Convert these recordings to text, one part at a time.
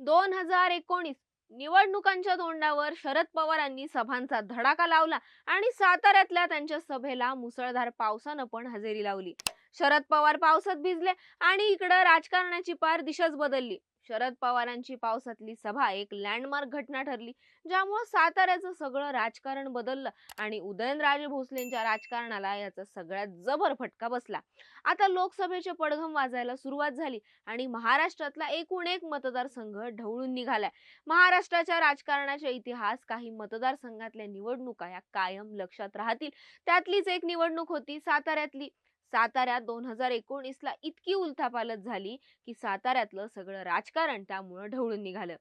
दोन हजार एकोणीस निवडणुकांच्या तोंडावर शरद पवारांनी सभांचा धडाका लावला आणि साताऱ्यातल्या त्यांच्या सभेला मुसळधार पावसानं पण हजेरी लावली. शरद पवार पावसात भिजले आणि इकडं राजकारणाची पार दिशाच बदलली. शरद पवारांची पावसातली सभा एक लँडमार्क घटना ठरली ज्यामुळं साताऱ्याचं सगळं राजकारण बदललं आणि उदयनराजे भोसलेंच्या राजकारणाला याचा सगळ्यात जबर फटका बसला. आता लोकसभेचे पडघम वाजायला सुरुवात झाली आणि महाराष्ट्रातला एकूण एक मतदारसंघ ढवळून निघालाय. महाराष्ट्राच्या राजकारणाचा इतिहास काही मतदारसंघातल्या निवडणुका या कायम लक्षात राहतील. त्यातलीच एक निवडणूक होती साताऱ्यातली. साताऱ्यात दोन हजार एकोणीसला इतकी उलथापालत झाली की साताऱ्यातलं सगळं राजकारण त्यामुळं ढवळून निघालं.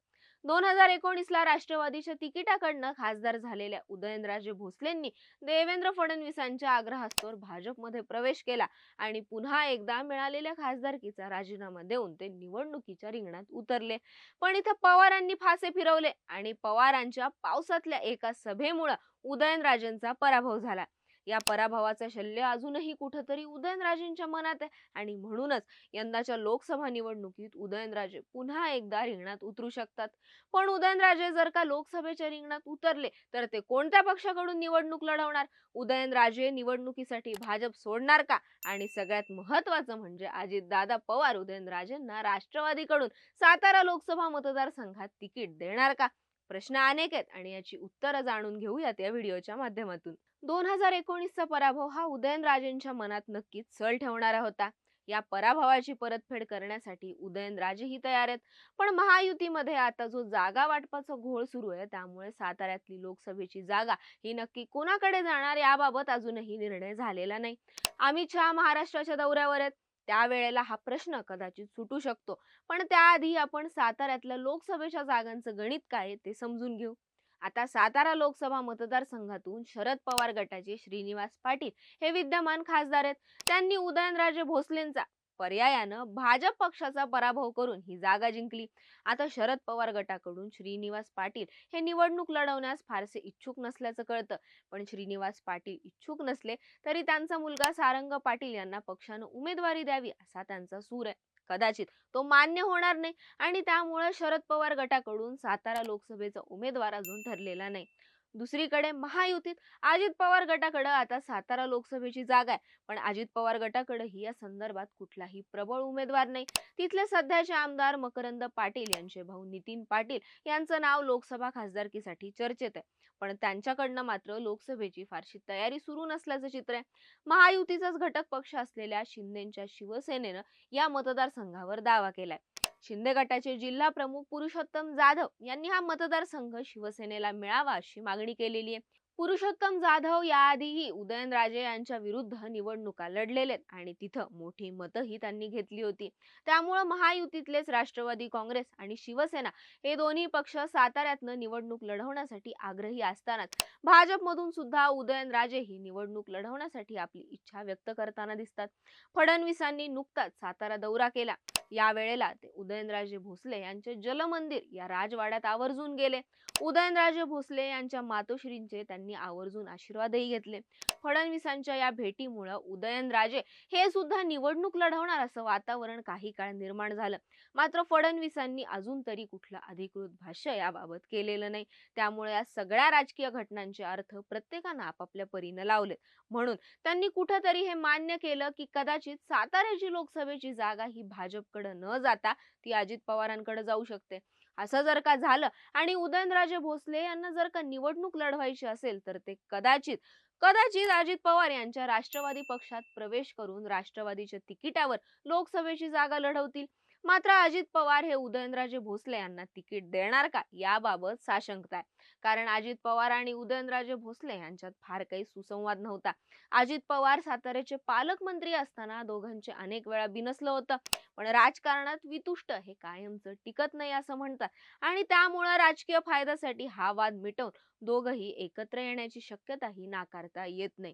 दोन हजार एकोणीसला राष्ट्रवादीच्या तिकिटाकडनं खासदार झालेल्या उदयनराजे भोसलेंनी देवेंद्र फडणवीसांच्या आग्रहास्तोर भाजपमध्ये प्रवेश केला आणि पुन्हा एकदा मिळालेल्या खासदारकीचा राजीनामा देऊन ते निवडणुकीच्या रिंगणात उतरले. पण इथं पवारांनी फासे फिरवले आणि पवारांच्या पावसातल्या एका सभेमुळं उदयनराजेंचा पराभव झाला. या पराभवाचं शल्य अजूनही कुठंतरी उदयनराजेंच्या मनात आहे. आणि म्हणूनच यंदाच्या लोकसभा निवडणुकीत उदयनराजे पुन्हा एकदा रिंगणात उतरू शकतात. पण उदयनराजे जर का लोकसभेच्या रिंगणात उतरले तर ते कोणत्या पक्षाकडून निवडणूक लढवणार? उदयनराजे निवडणुकीसाठी भाजप सोडणार का? आणि सगळ्यात महत्वाचं म्हणजे अजितदादा पवार उदयनराजेंना राष्ट्रवादीकडून सातारा लोकसभा मतदारसंघात तिकीट देणार का? प्रश्न अनेक आहेत आणि याची उत्तरं जाणून घेऊयात या व्हिडिओच्या माध्यमातून. दोन हजार एकोणीसचा पराभव हा उदयनराजेंच्या मनात नक्कीच चल ठेवणारा होता. या पराभवाची परतफेड करण्यासाठी उदयनराजेही तयार आहेत. पण महायुतीमध्ये आता जो जागा वाटपाचा घोळ सुरू आहे त्यामुळे साताऱ्यातली लोकसभेची जागा ही नक्की कोणाकडे जाणार याबाबत अजूनही निर्णय झालेला नाही. अमित शहा महाराष्ट्राच्या दौऱ्यावर आहेत. त्यावेळेला हा प्रश्न कदाचित सुटू शकतो. पण त्याआधी आपण साताऱ्यातल्या लोकसभेच्या जागांचं गणित काय आहे ते समजून घेऊ. आता सातारा लोकसभा मतदारसंघातून शरद पवार गटाचे श्रीनिवास पाटील हे विद्यमान खासदार आहेत. त्यांनी उदयनराजे भोसलेंचा पर्यायानं भाजप पक्षाचा पराभव करून ही जागा जिंकली. आता शरद पवार गटाकडून श्रीनिवास पाटील हे निवडणूक लढवण्यास फारसे इच्छुक नसल्याचं कळतं. पण श्रीनिवास पाटील इच्छुक नसले तरी त्यांचा मुलगा सारंग पाटील यांना पक्षानं उमेदवारी द्यावी असा त्यांचा सूर आहे. कदाचित तो मान्य होणार नाही आणि त्यामुळे शरद पवार गटाकडून सातारा लोकसभेचा उमेदवार अजून ठरलेला नाही. दुसरीकडे महायुतीत अजित पवार गटाकडे आता सातारा लोकसभेची जागा आहे. पण अजित पवार गटाकडेही या संदर्भात कुठलाही प्रबळ उमेदवार नाही. तिथले सध्याचे आमदार मकरंद पाटील यांचे भाऊ नितीन पाटील यांचं नाव लोकसभा खासदारकीसाठी चर्चेत आहे. पण त्यांच्याकडनं मात्र लोकसभेची फारशी तयारी सुरू नसल्याचं चित्र आहे. महायुतीचाच घटक पक्ष असलेल्या शिंदेच्या शिवसेनेनं या मतदारसंघावर दावा केलाय. शिंदे गटाचे जिल्हा प्रमुख पुरुषोत्तम जाधव यांनी हा मतदारसंघ शिवसेनेला मिळावा अशी मागणी केलेली आहे. पुरुषोत्तम जाधव याआधीही उदयनराजे यांच्या विरुद्ध निवडणुका लढलेले आहेत आणि तिथं मोठी मतही त्यांनी घेतली होती. त्यामुळं महायुतीतलेच राष्ट्रवादी काँग्रेस आणि शिवसेना हे दोन्ही पक्ष साताऱ्यातनं निवडणूक लढवण्यासाठी आग्रही असतानाच भाजपमधून सुद्धा उदयनराजे ही निवडणूक लढवण्यासाठी आपली इच्छा व्यक्त करताना दिसतात. फडणवीसांनी नुकताच सातारा दौरा केला. या वेळेला ते उदयनराजे भोसले यांचे जलमंदिर या राजवाड्यात आवर्जून गेले. उदयनराजे भोसले यांच्या मातोश्रींचे त्यांनी आवर्जून आशीर्वादही घेतले. फडणवीसांच्या या भेटीमुळं उदयनराजे हे सुद्धा निवडणूक लढवणार असं वातावरण काही काळ निर्माण झालं. मात्र फडणवीसांनी अजून तरी कुठलं अधिकृत भाष्य याबाबत केलेलं नाही. त्यामुळे या सगळ्या राजकीय घटनांचे अर्थ प्रत्येकानं आपापल्या परीनं लावले म्हणून त्यांनी कुठंतरी हे मान्य केलं की कदाचित साताऱ्याची लोकसभेची जागा ही भाजपकडे न जाता ती अजित पवारांकडे जाऊ शकते. असं जर का झालं आणि उदयनराजे भोसले यांना जर का निवडणूक लढवायची असेल तर ते कदाचित कदाचित अजित पवार यांच्या राष्ट्रवादी पक्षात प्रवेश करून राष्ट्रवादीच्या तिकिटावर लोकसभेची जागा लढवतील. मात्र अजित पवार हे उदयनराजे भोसले यांना तिकीट देणार का? याबाबत साशंकता आहे. कारण अजित पवार आणि उदयनराजे भोसले यांच्यात फार काही सुसंवाद नव्हता. अजित पवार साताऱ्याचे पालकमंत्री असताना दोघांचे अनेक वेळा बिनसलं होतं. पण राजकारणात वितुष्ट हे कायमचं टिकत नाही असं म्हणतात. आणि त्यामुळं राजकीय फायद्यासाठी हा वाद मिटवून दोघही एकत्र येण्याची शक्यताही नाकारता येत नाही.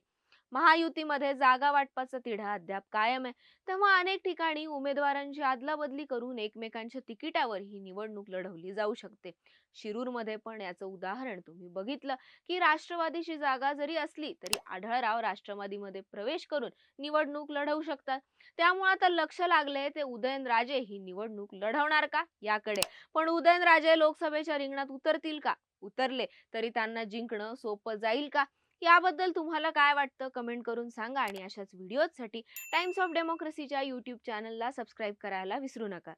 महायुतीमध्ये जागा वाटपाचा तिढा अद्याप कायम आहे. तेव्हा अनेक ठिकाणी उमेदवारांची अदलाबदली करून एकमेकांच्या तिकिटावर ही निवडणूक लढवली जाऊ शकते. शिरूरमध्ये पण याचं उदाहरण तुम्ही बघितलं की राष्ट्रवादीची जागा जरी असली तरी आढळराव राष्ट्रवादीमध्ये प्रवेश करून निवडणूक लढवू शकतात. त्यामुळे आता लक्ष लागले ते उदयनराजे ही निवडणूक लढवणार का? याकडे. पण उदयनराजे लोकसभेच्या रिंगणात उतरतील का? उतरले तरी त्यांना जिंकणं सोपं जाईल का? याबद्दल तुम्हाला काय वाटतं? कमेंट करून सांगा आणि अशाच व्हिडिओजसाठी टाइम्स ऑफ डेमोक्रेसीच्या यूट्यूब चॅनलला सबस्क्राईब करायला विसरू नका.